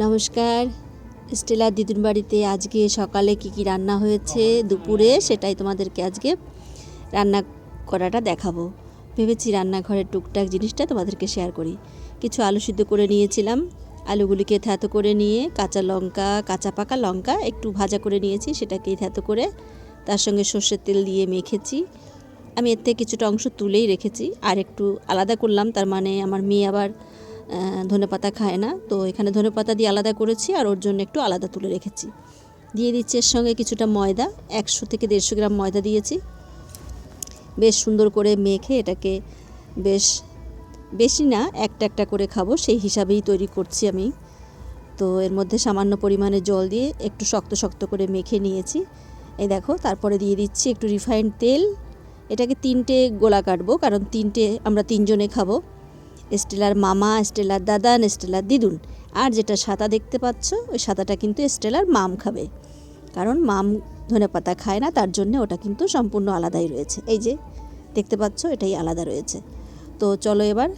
নমস্কার। স্টেলা দিদুন বাড়িতে আজকে সকালে কি কি রান্না হয়েছে, দুপুরে সেটাই তোমাদেরকে আজকে রান্না করাটা দেখাবো। ভেবেছি রান্নাঘরের টুকটাক জিনিসটা তোমাদেরকে শেয়ার করি। কিছু আলু সিদ্ধ করে নিয়েছিলাম। আলুগুলিকে থ্যাতো করে নিয়ে কাঁচা লঙ্কা, কাঁচা পাকা লঙ্কা একটু ভাজা করে নিয়েছি, সেটাকেই থ্যাতো করে তার সঙ্গে সর্ষের তেল দিয়ে মেখেছি। আমি এর থেকে কিছুটা অংশ তুলেই রেখেছি। আর একটু আলাদা করলাম, তার মানে আমার মেয়ে আবার ধনে পাতা খায় না। তো এখানে ধনে পাতা দিয়ে আলাদা করেছি আর ওর জন্য একটু আলাদা তুলে রেখেছি। দিয়ে দিচ্ছি এর সঙ্গে কিছুটা ময়দা, একশো থেকে দেড়শো গ্রাম ময়দা দিয়েছি। বেশ সুন্দর করে মেখে এটাকে বেশ বেশি না, একটা একটা করে খাব, সেই হিসাবেই তৈরি করছি আমি। তো এর মধ্যে সামান্য পরিমাণে জল দিয়ে একটু শক্ত শক্ত করে মেখে নিয়েছি। এই দেখো, তারপরে দিয়ে দিচ্ছি একটু রিফাইন্ড তেল। এটাকে তিনটে গোলা কাটবো, কারণ তিনটে আমরা তিনজনে খাব। স্টেলার মামা, স্টেলার দাদান স্টেলার দিদুন। আর যেটা সাদা দেখতে পাচ্ছ, ওই সাদাটা কিন্তু স্টেলার মাম খাবে। কারণ মাম ধনে পাতা খায় না, তার জন্য ওটা কিন্তু সম্পূর্ণ আলাদাই রয়েছে। এই যে, দেখতে পাচ্ছ, এটাই আলাদা রয়েছে। তো চলো এবার,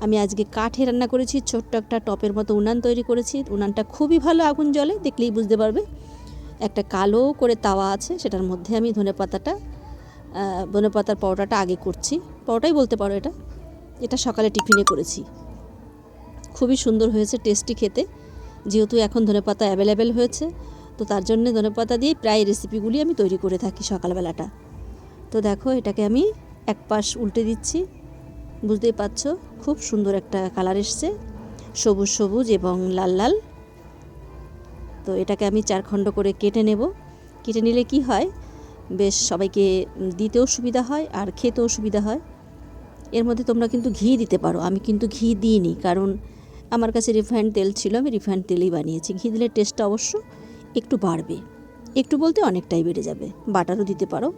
আমি আজকে কাঠে রান্না করেছি, ছোট্ট একটা টপের মতো উনান তৈরি করেছি। উনানটা খুবই ভালো আগুন জ্বলে, দেখলেই বুঝতে পারবে। একটা কালো করে তাওয়া আছে, সেটার মধ্যে আমি ধনে পাতাটা ধনে পাতার পরোটাটা আগে করছি। পরোটাই বলতে পারো এটা। এটা সকালে টিফিনে করেছি। খুবই সুন্দর হয়েছে টেস্টি খেতে। যেহেতু এখন ধনেপাতা অ্যাভেলেবেল হয়েছে, তো তার জন্য ধনেপাতা দিয়ে প্রায় রেসিপিগুলি আমি তৈরি করে থাকি সকালবেলাটা। তো দেখো, এটাকে আমি এক পাশ উল্টে দিচ্ছি। বুঝতেই পারছ, খুব সুন্দর একটা কালার এসছে। সবুজ সবুজ এবং লাল লাল। তো এটাকে আমি চার খণ্ড করে কেটে নেব। কেটে নিলে কি হয়, বেশ সবাইকে দিতেও সুবিধা হয় আর খেতেও সুবিধা হয়। এর মধ্যে তোমরা কিন্তু ঘি দিতে পারো। আমি কিন্তু ঘি দিইনি, কারণ আমার কাছে রিফাইন্ড তেল ছিল, আমি রিফাইন্ড তেলেই বানিয়েছি। ঘি দিলে টেস্টটা অবশ্য একটু বাড়বে। একটু বলতে অনেকটাই বেড়ে যাবে। বাটারও দিতে পারো।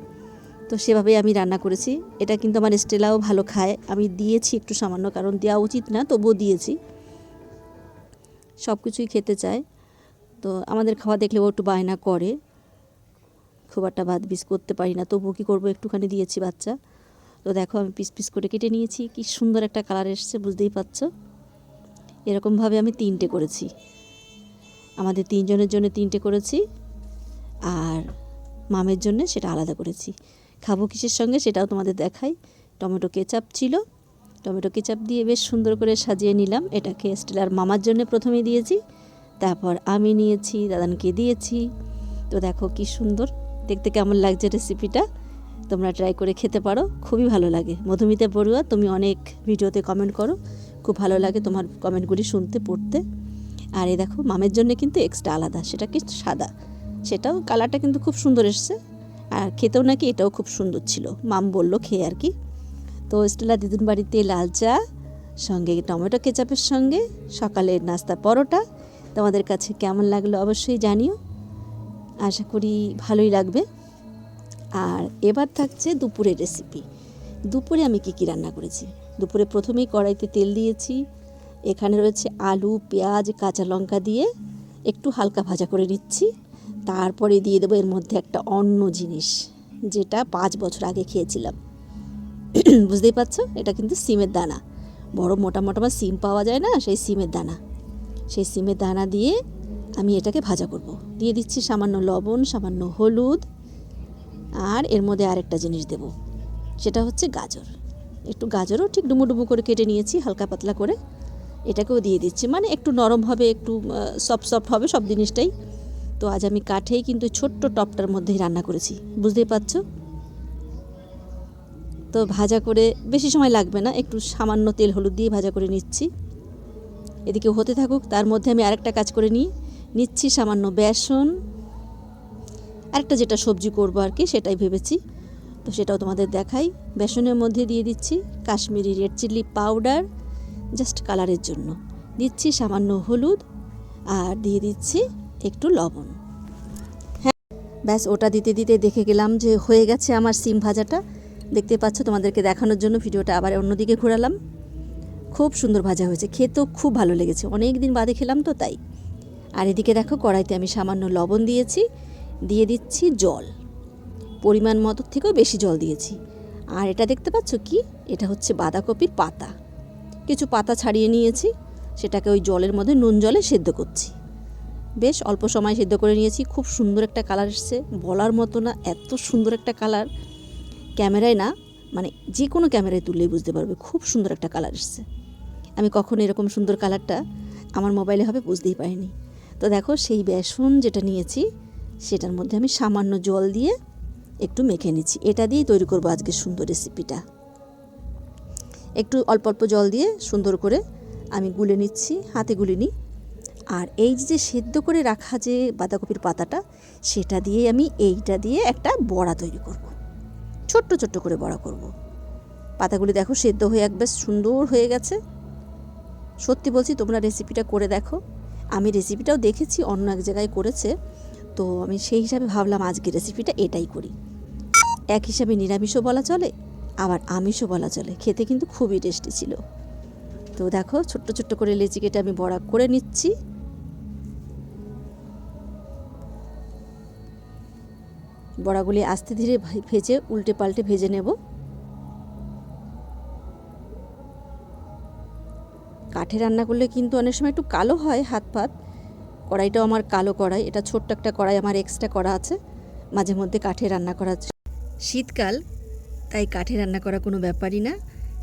তো সেভাবেই আমি রান্না করেছি। এটা কিন্তু আমার স্টেলাও ভালো খায়। আমি দিয়েছি একটু সামান্য, কারণ দেওয়া উচিত না, তবুও দিয়েছি। সব কিছুই খেতে চায়। তো আমাদের খাওয়া দেখলে ও একটু বায়না করে। খুব একটা ভাত বিষ করতে পারি না, তবুও কী করব? একটুখানি দিয়েছি বাচ্চা। তো দেখো আমি পিস পিস করে কেটে নিয়েছি। কি সুন্দর একটা কালার এসছে, বুঝতেই পারছ? এরকমভাবে আমি তিনটে করেছি। আমাদের তিনজনের জন্য তিনটে করেছি, আর মামের জন্য সেটা আলাদা করেছি। খাব কিসের সঙ্গে সেটাও তোমাদের দেখাই। টমেটো কেচাপ ছিল। টমেটো কেচাপ দিয়ে বেশ সুন্দর করে সাজিয়ে নিলাম। এটাকে স্টেলার মামার জন্য প্রথমে দিয়েছি। তারপর আমি নিয়েছি, দাদানকে দিয়েছি। তো দেখো কি সুন্দর। দেখতে কেমন লাগছে রেসিপিটা তোমরা ট্রাই করে খেতে পারো, খুবই ভালো লাগে। মধুমিতা বড়ুয়া, তুমি অনেক ভিডিওতে কমেন্ট করো, খুব ভালো লাগে তোমার কমেন্টগুলি শুনতে, পড়তে। আর এই দেখো, মামের জন্য কিন্তু এক্সট্রা আলাদা, সেটা কি সাদা? সেটাও কালারটা কিন্তু খুব সুন্দর এসছে। আর খেতেও নাকি এটাও খুব সুন্দর ছিল। মাম বলল খেয়ে আর কি। তো স্টেলা দিদুন বাড়িতে লাল চা, সঙ্গে টমেটো কেচাপের সঙ্গে, সকালের নাস্তা পরোটা। তোমাদের কাছে কেমন লাগল অবশ্যই জানিও। আশা করি ভালোই লাগবে। আর এবার থাকছে দুপুরের রেসিপি দুপুরে আমি কী কী রান্না করেছি? দুপুরে প্রথমেই কড়াইতে তেল দিয়েছি, এখানে রয়েছে আলু, পেঁয়াজ, কাঁচা লঙ্কা দিয়ে একটু হালকা ভাজা করে নিচ্ছি। তারপরে দিয়ে দেবো এর মধ্যে একটা অন্য জিনিস, যেটা পাঁচ বছর আগে খেয়েছিলাম। বুঝতেই পারছ? এটা কিন্তু সিমের দানা। বড় মোটা মোটা বা সিম পাওয়া যায় না, সেই সিমের দানা। সেই সিমের দানা দিয়ে আমি এটাকে ভাজা করব। দিয়ে দিচ্ছি সামান্য লবণ, সামান্য হলুদ আর এর মধ্যে আরেকটা জিনিস দেব। সেটা হচ্ছে গাজর। একটু গাজরও ঠিক ডুমো ডুমো করে কেটে নিয়েছি, হালকা পাতলা করে। এটাকেও দিয়ে দিচ্ছি। মানে একটু নরম হবে, একটু সফট সফট হবে সব জিনিসটাই। তো আজ আমি কাঠেই কিন্তু ছোট্ট টপটার মধ্যেই রান্না করেছি। বুঝতেই পারছ? তো ভাজা করে, বেশি সময় লাগবে না, একটু সামান্য তেল হলুদ দিয়ে ভাজা করে নিচ্ছি। এদিকে হতে থাকুক, তার মধ্যে আমি আরেকটা কাজ করে নিই। নিচ্ছি সামান্য বেসন আরেকটা যেটা সবজি করব আর কি, সেটাই ভেবেছি। তো সেটাও তোমাদের দেখাই। বেসনের মধ্যে দিয়ে দিচ্ছি Kashmiri red chilli powder, just কালারের জন্য। দিচ্ছি সামান্য হলুদ আর দিয়ে দিচ্ছি একটু লবণ। হ্যাঁ ব্যাস, ওটা দিতে দিতে দেখে গেলাম যে হয়ে গেছে আমার সিম ভাজাটা। দেখতে পাচ্ছ তোমাদেরকে দেখানোর জন্য ভিডিওটা আবার অন্যদিকে ঘোরালাম। খুব সুন্দর ভাজা হয়েছে, খেতেও খুব ভালো লেগেছে। অনেক দিন বাদে খেলাম তো তাই। আর এদিকে দেখো কড়াইতে আমি সামান্য লবণ দিয়েছি। দিয়ে দিচ্ছি জল। পরিমাণ মতো থেকেও বেশি জল দিয়েছি। আর এটা দেখতে পাচ্ছ কি? এটা হচ্ছে বাঁধাকপির পাতা। কিছু পাতা ছাড়িয়ে নিয়েছি। সেটাকে ওই জলের মধ্যে নুন জলে সেদ্ধ করছি। বেশ অল্প সময় সেদ্ধ করে নিয়েছি। খুব সুন্দর একটা কালার এসছে। বলার মতো না, এত সুন্দর একটা কালার। ক্যামেরায় না মানে যে কোনো ক্যামেরায় তুললেই বুঝতে পারবে, খুব সুন্দর একটা কালার এসছে। আমি কখন এরকম সুন্দর কালারটা আমার মোবাইলে হবে বুঝতেই পারিনি। তো দেখো, সেই বেসন যেটা নিয়েছি সেটার মধ্যে আমি সামান্য জল দিয়ে একটু মেখে নিচ্ছি। এটা দিয়েই তৈরি করব আজকে সুন্দর রেসিপিটা। একটু অল্প অল্প জল দিয়ে সুন্দর করে আমি গুলে নিচ্ছি, হাতে গুলে নিই। আর এই যে সেদ্ধ করে রাখা যে বাঁধাকপির পাতাটা, সেটা দিয়ে আমি এইটা দিয়ে একটা বড়া তৈরি করব। ছোট্ট ছোট্ট করে বড়া করব। পাতাগুলি দেখো সেদ্ধ হয়ে একবার সুন্দর হয়ে গেছে। সত্যি বলছি, তোমরা রেসিপিটা করে দেখো। আমি রেসিপিটাও দেখেছি, অন্য এক জায়গায় করেছে। তো আমি সেই হিসাবে ভাবলাম আজকে রেসিপিটা এটাই করি। এক হিসাবে নিরামিষও বলা চলে, আবার আমিষও বলা চলে। খেতে কিন্তু খুবই টেস্টি ছিল। তো দেখো, ছোট্ট ছোট্ট করে লেচি কেটে আমি বড়া করে নিচ্ছি। বড়াগুলি আস্তে ধীরে ভেজে উল্টে পাল্টে ভেজে নেব। কাঠে রান্না করলে কিন্তু অনেক সময় একটু কালো হয় হাত পাত কড়াইটাও আমার কালো কড়াই। এটা ছোট্ট একটা কড়াই আমার এক্সট্রা করা আছে। মাঝে মধ্যে কাঠে রান্না করা। শীতকাল, তাই কাঠে রান্না করা কোনো ব্যাপারই না।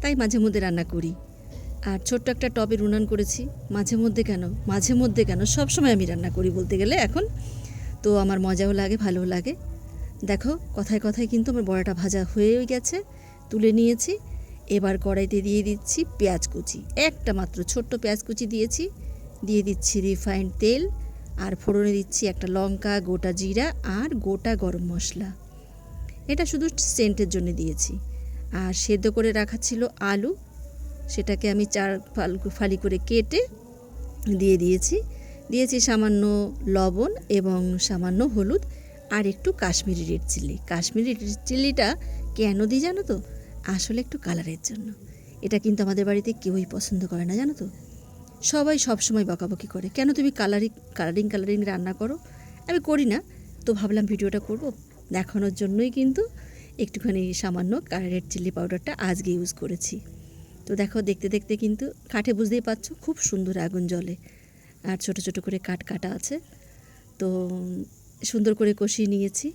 তাই মাঝে মধ্যে রান্না করি। আর ছোট্ট একটা টবের উনান করেছি। মাঝে মধ্যে কেন? মাঝে মধ্যে কেন? সব সময় আমি রান্না করি বলতে গেলে এখন। তো আমার মজাও লাগে, ভালোও লাগে। দেখো, কথায় কথায় কিন্তু আমার বড়াটা ভাজা হয়েই গেছে। তুলে নিয়েছি। এবার কড়াইতে দিয়ে দিচ্ছি পেঁয়াজ কুচি। একটা মাত্র ছোট্ট পেঁয়াজ কুচি দিয়েছি। দিয়ে দিচ্ছি রিফাইন্ড তেল আর ফোড়নে দিচ্ছি একটা লঙ্কা, গোটা জিরা আর গোটা গরম মশলা। এটা শুধু সেন্টের জন্য দিয়েছি। আর সেদ্ধ করে রাখা ছিল আলু। সেটাকে আমি চার ফাল ফালি করে কেটে দিয়ে দিয়েছি। দিয়েছি সামান্য লবণ এবং সামান্য হলুদ আর একটু Kashmiri red chilli Kashmiri red চিলিটা কেন দিই জানো তো? আসলে একটু কালারের জন্য। এটা কিন্তু আমাদের বাড়িতে কেউই পছন্দ করে না, জানো তো? সবাই সবসময় বকাবকি করে। কেন তুমি কালারিং কালারিং কালারিং রান্না করো? আমি করি না। তো ভাবলাম ভিডিওটা করব। দেখানোর জন্যই কিন্তু একটুখানি সামান্য রেড চিলি পাউডারটা আজকে ইউজ করেছি। তো দেখো, দেখতে দেখতে কিন্তু কাঠে বুঝতেই পারছ, খুব সুন্দর আগুন জলে আর ছোট ছোট করে কাঠ কাটা আছে। তো সুন্দর করে কষিয়ে নিয়েছি।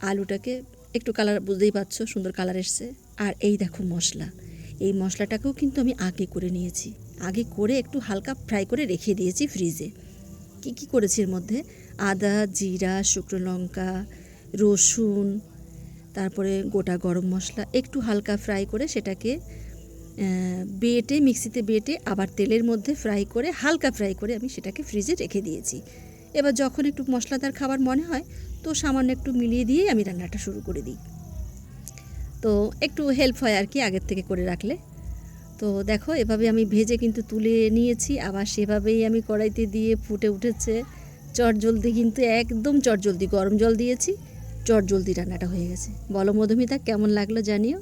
আলুটাকে একটু কালার বুঝতেই পারছ, সুন্দর কালার এসছে। আর এই দেখো মশলা। এই মশলাটাকেও কিন্তু আমি আগে করে নিয়েছি। আগে করে একটু হালকা ফ্রাই করে রেখে দিয়েছি ফ্রিজে। কি কি করেছি এর মধ্যে? আদা, জিরা, শুকনো লঙ্কা, রসুন, তারপরে গোটা গরম মশলা একটু হালকা ফ্রাই করে সেটাকে বেটে, মিক্সিতে বেটে আবার তেলের মধ্যে ফ্রাই করে হালকা ফ্রাই করে আমি সেটাকে ফ্রিজে রেখে দিয়েছি। এবার যখন একটু মশলাদার খাবার মনে হয়, তো সামান্য একটু মিলিয়ে দিয়েই আমি রান্নাটা শুরু করে দিই। তো একটু হেল্প হয় আর কি আগের থেকে করে রাখলে। তো দেখো, এভাবে আমি ভেজে কিন্তু তুলে নিয়েছি। আবার সেভাবেই আমি কড়াইতে দিয়ে ফুটে উঠেছে। চটজলদি কিন্তু একদম চটজলদি গরম জল দিয়েছি চটজলদি রান্নাটা হয়ে গেছে। বলো মধুমিতা, কেমন লাগল জানিও।